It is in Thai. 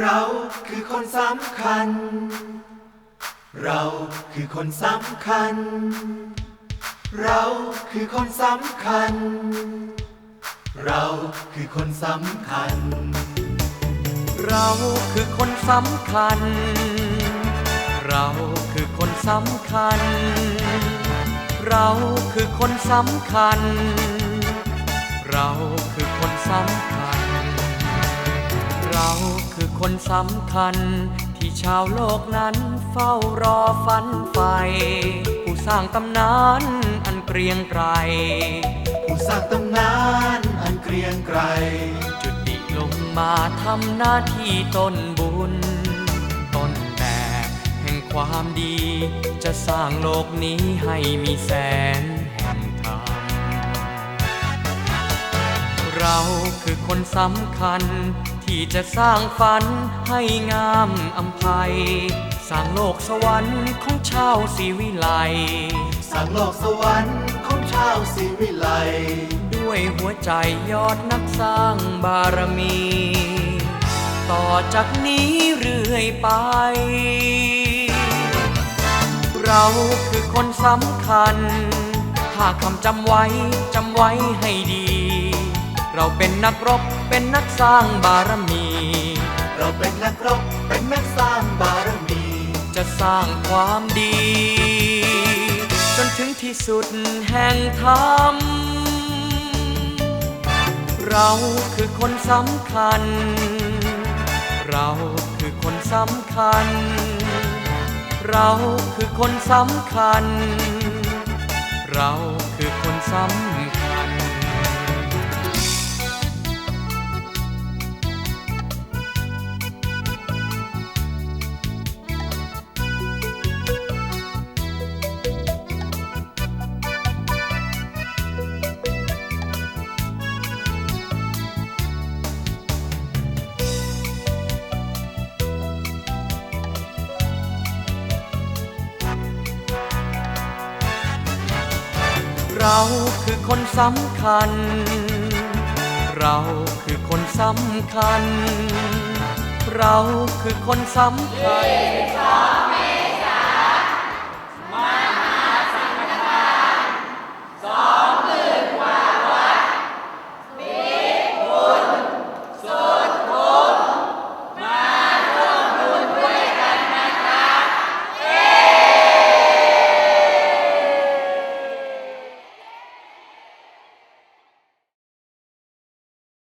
เราคือคนสำคัญ เราคือคนสำคัญ เราคือคนสำคัญ เราคือคนสำคัญ เราคือคนสำคัญ เราคือคนสำคัญ เราคือคนสำคัญ เราคือคนสำคัญ เรา คนสำคัญ ที่ชาวโลกนั้นเฝ้ารอฝันใฝ่ผู้สร้างตำนานอันเกรียงไกรผู้สร้างตำนานอันเกรียงไกรจุติลงมาทำหน้าที่ต้นบุญ ต้นแบบแห่งความดี จะสร้างโลกนี้ให้มีแสนแห่งธรรมเราคือคนสำคัญ ที่จะสร้างฝันให้งามอำไพสร้างโลกสวรรค์ของชาวศรีวิไลสร้างโลกสวรรค์ของชาวศรีวิไลด้วยหัวใจยอดนักสร้างบารมี ต่อจากนี้เรื่อยไป เราคือคนสำคัญ ถ้าคำจำไว้ จำไว้ให้ดี เราเป็นนักรบเป็นนักสร้างบารมี เราเป็นนักรบเป็นนักสร้างบารมี จะสร้างความดี จนถึงที่สุดแห่งธรรม เราคือคนสำคัญ เราคือคนสำคัญ เราคือคนสำคัญ เราคือคนสำคัญ เราคือคนสำคัญ เราคือคนสำคัญ เราคือคนสำคัญ